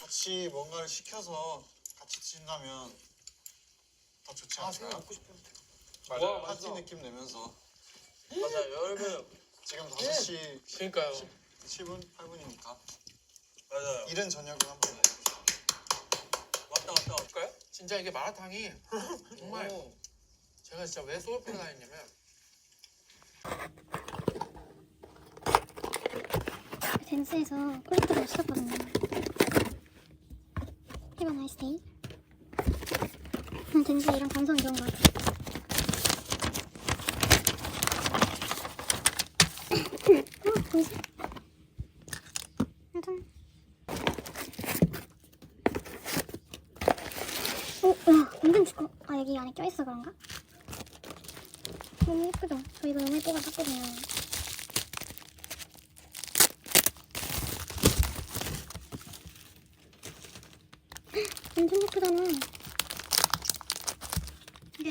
같이 뭔가를 시켜서 같이 드신다면 더 좋지 않을까요? 먹고 싶어. 맞아요. 파티 느낌 내면서 맞아요. 여러분. 지금 5시 그러니까요. 7분, 8분이니까 맞아요. 이른 저녁을 한번 먹어보시죠. 왔다 왔다 올까요? 진짜 이게 마라탕이 정말 제가 진짜 왜 소울푸드 다녔냐면 댄스에서 콜렉터를 시켰거든요. 해바 나이스데이. 음, 댄스 이런 감성이 좋은 것 같아. 어, 보이지? 일단. 오, 와, 은근 두꺼. 아, 여기 안에 껴있어 그런가? 너무 예쁘죠? 저 이거 너무 예뻐서 샀거든요. 완전 예쁘잖아. 이게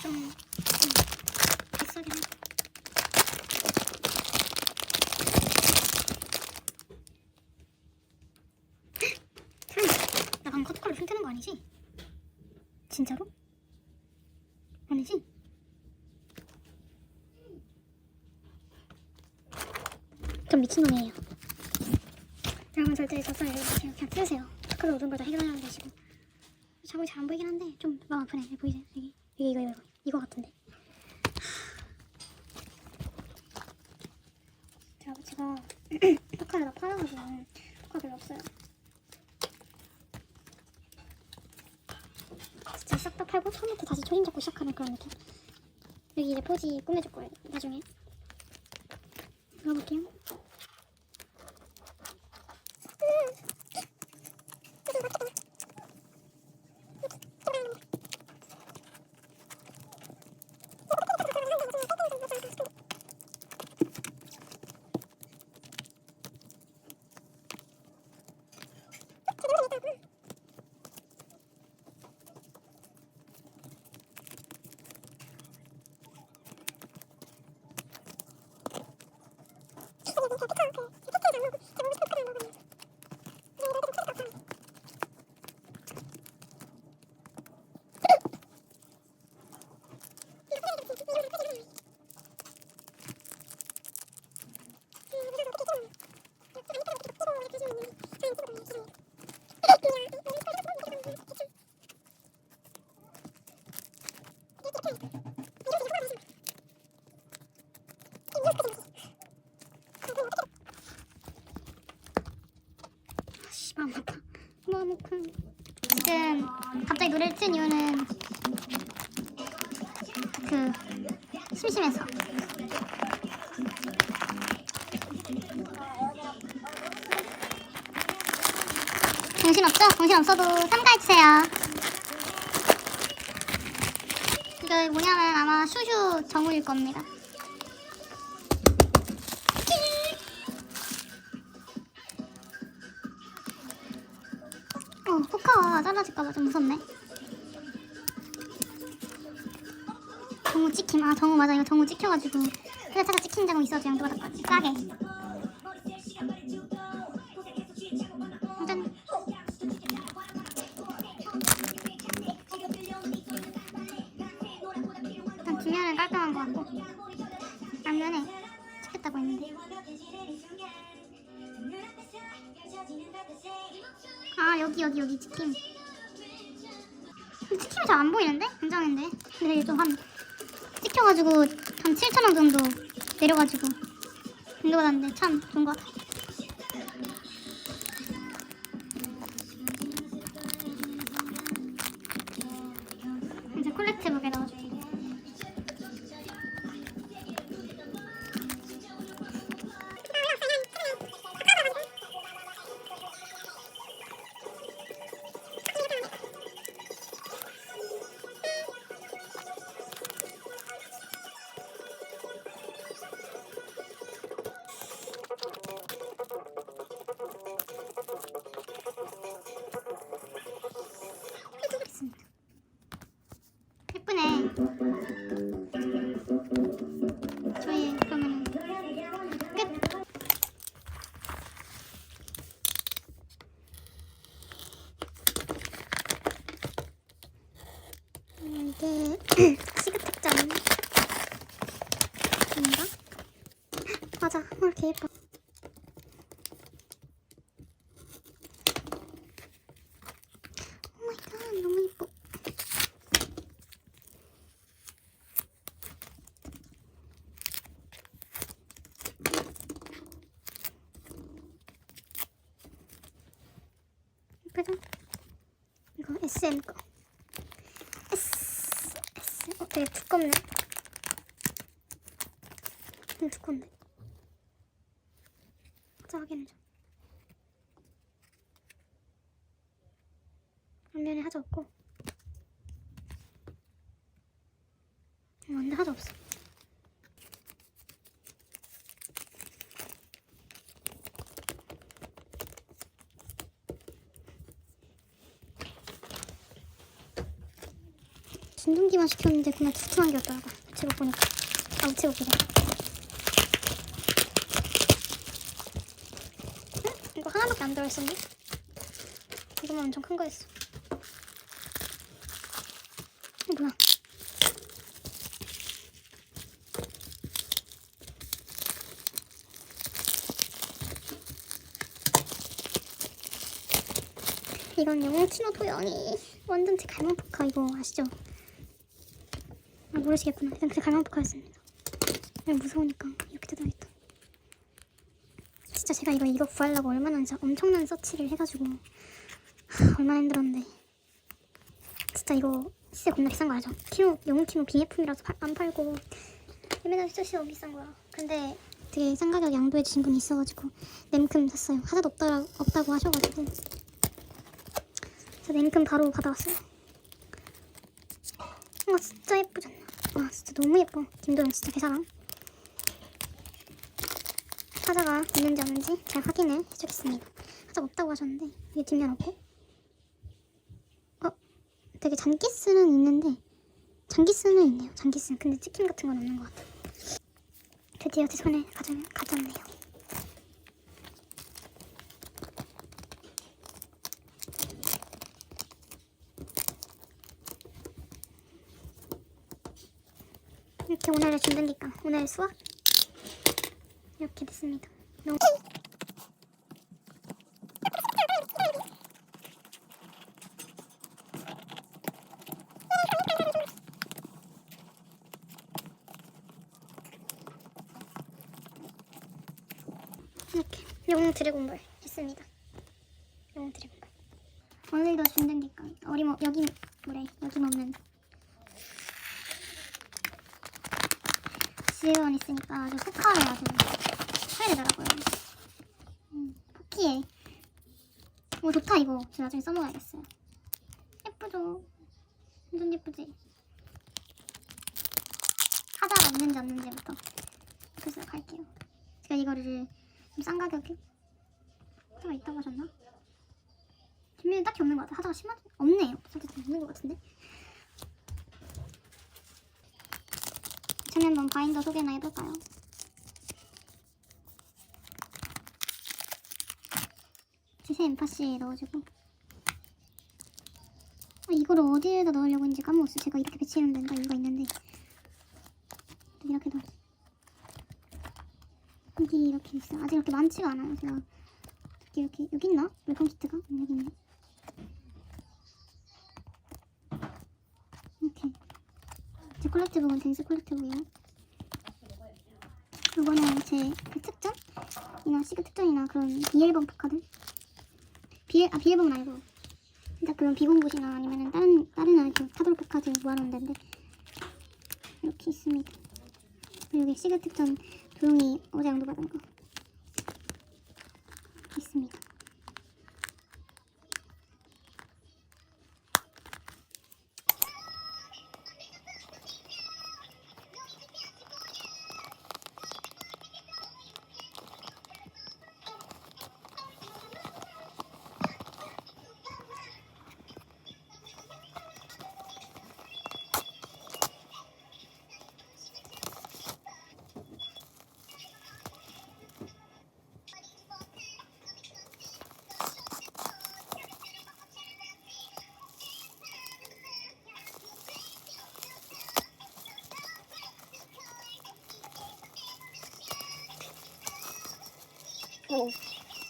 좀, 좀 비싸긴 해. 참, 나 방금 커트컬러 흉뜨는 거 아니지? 진짜로? 아니지? 좀 미친놈이에요. 여러분 절대 젖살 그냥, 그냥 뜯으세요. 초콜릿 모든 걸다 해결하면 되시고 자국이 잘안 보이긴 한데 좀 마음 아프네. 보이세요? 여기 이거 이거 이거 이거 같은데. 제가 제가 포카를 다 팔아가지고 포카 별로 없어요. 진짜 싹 다 팔고 처음부터 다시 초심 잡고 시작하는 그런 느낌. 여기 이제 포지 꾸며줄 거예요. 나중에. 들어볼게요. Okay. 지금 갑자기 노래를 튼 이유는 그 심심해서. 정신 없죠? 정신 없어도 참가해주세요. 이거 뭐냐면 아마 슈슈 정우일 겁니다. 포카가 잘라질까봐 좀 무섭네. 정우 찍힘. 아, 정우 맞아. 이거 정우 찍혀가지고. 회사차가 찍힌 정우 있어. 그냥 누가 다 싸게. 짠. 일단 뒷면은 깔끔한 것 같고. 앞면에 아 여기 여기 여기 치킨. 치킨이 잘 안 보이는데? 굉장인데? 근데 좀한 찍혀가지고 한 7천원 정도 내려가지고 정도 받았는데 참 좋은 것 같아 이 되게 두껍네. 되게 두꺼운데. 자, 확인해줘. 앞면에 하자 없고. 어, 근데 하자 없어. 진동기만 시켰는데 그냥 두툼한 게 없더라고. 우체국 보니까. 아, 우체국이래. 응? 이거 하나밖에 안 들어있었네? 이거만 엄청 큰 거였어. 이거 뭐야? 이건 영치노 도연이 완전 제 갈망 포카 이거 아시죠? 아 모르시겠구나. 일단 제 갈망 포카였습니다. 그냥 무서우니까 이렇게 뜯어있다. 진짜 제가 이거 이거 구하려고 얼마나 진짜 엄청난 서치를 해가지고 하, 얼마나 힘들었는데 진짜 이거 진짜 겁나 비싼 거 알죠? 키노 영웅 키노 비예품이라서 파- 안 팔고 예매는 진짜 너무 비싼 거야. 근데 되게 싼 가격 양도해 주신 분이 있어가지고 냉큼 샀어요. 하나도 없다 없다고 하셔가지고 저 냉큼 바로 받아왔어요. 와 진짜 예쁘잖아. 와 진짜 너무 예뻐. 김도영 진짜 개사랑. 사자가 있는지 없는지 잘 확인을 해주겠습니다. 사자 없다고 하셨는데 이게 뒷면 없고 어? 되게 장기스는 있는데 장기스는 있네요. 장기스는 근데 찍힘 같은 건 없는 것 같아. 드디어 제 손에 가져, 가졌네요. 이렇게 오늘의 준비니까 오늘 수학 이렇게 됐습니다. 너무 이렇게 영웅 드래곤볼 했습니다. 영웅 드래곤볼. 오늘도 준비니까 어림 없 여기 뭐래 여김 없는 지혜원 있으니까 아주 포카에 아주 해야 되더라고요. 음, 포키에. 오 좋다 이거. 저 나중에 써먹어야겠어요. 예쁘죠? 완전 예쁘지? 하자가 있는지 없는지부터 그래서 갈게요. 제가 이거를 좀 싼 가격에 하자가 있다고 하셨나? 뒷면에 딱히 없는 것 같아. 하자가 심하지? 없네요. 솔직히 없는 것 같은데. 한번 바인더 소개나 해볼까요? 제세 엠파시 넣어주고. 아, 이거를 어디에다 넣으려고 했는지 까먹었어. 제가 이렇게 배치하면 된다 이유가 있는데. 이렇게 넣어. 여기 이렇게 있어. 아직 이렇게 많지가 않아요. 제가 이렇게 이렇게 여기 있나? 웰컴 키트가? 음, 여기 있네 제 콜렉티브는 댄스 콜렉티브예요. 이거는 제 그 특전이나 시그 특전이나 그런 비앨범 포카들. 비 아, 비앨범은 아니고 진짜 그런 비공굿이나 아니면은 다른 다른 그 타돌 포카들 모아놓은 데인데 이렇게 있습니다. 그리고 여기 시그 특전 도용이 어제 양도 받은 거 있습니다.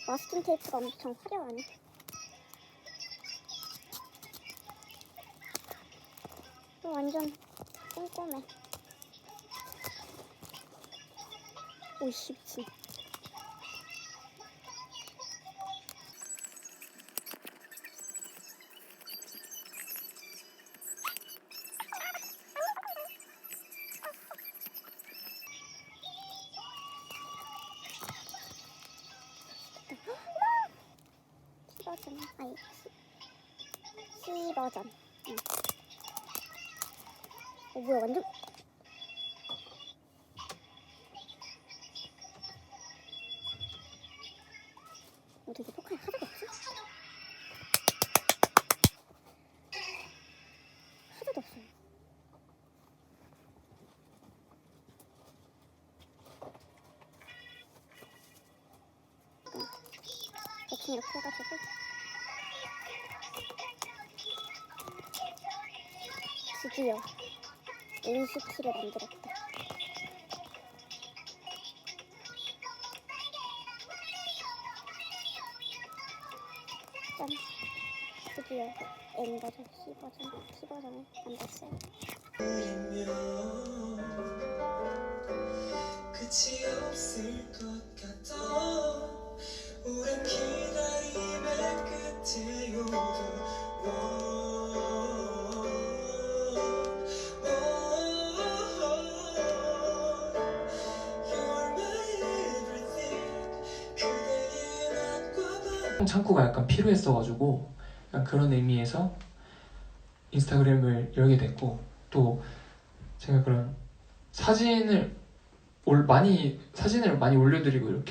마스킹 테이프가 엄청 화려하네. 또 완전 꼼꼼해. 오씨 미친. 아니 C, 버전. 응. 어 뭐야 완전 어떻게 포카에 하나도 없지? 하나도 없어요. 대충 이렇게 해가지고 드디어 인스키를 만들었다. 짠. 드디어 N 버전, C 버전, T 버전을 만들었어요. 끝이 없을 것 같아 오랜 기 창구가 약간 필요했어가지고 약간 그런 의미에서 인스타그램을 열게 됐고 또 제가 그런 사진을 올 많이 사진을 많이 올려드리고 이렇게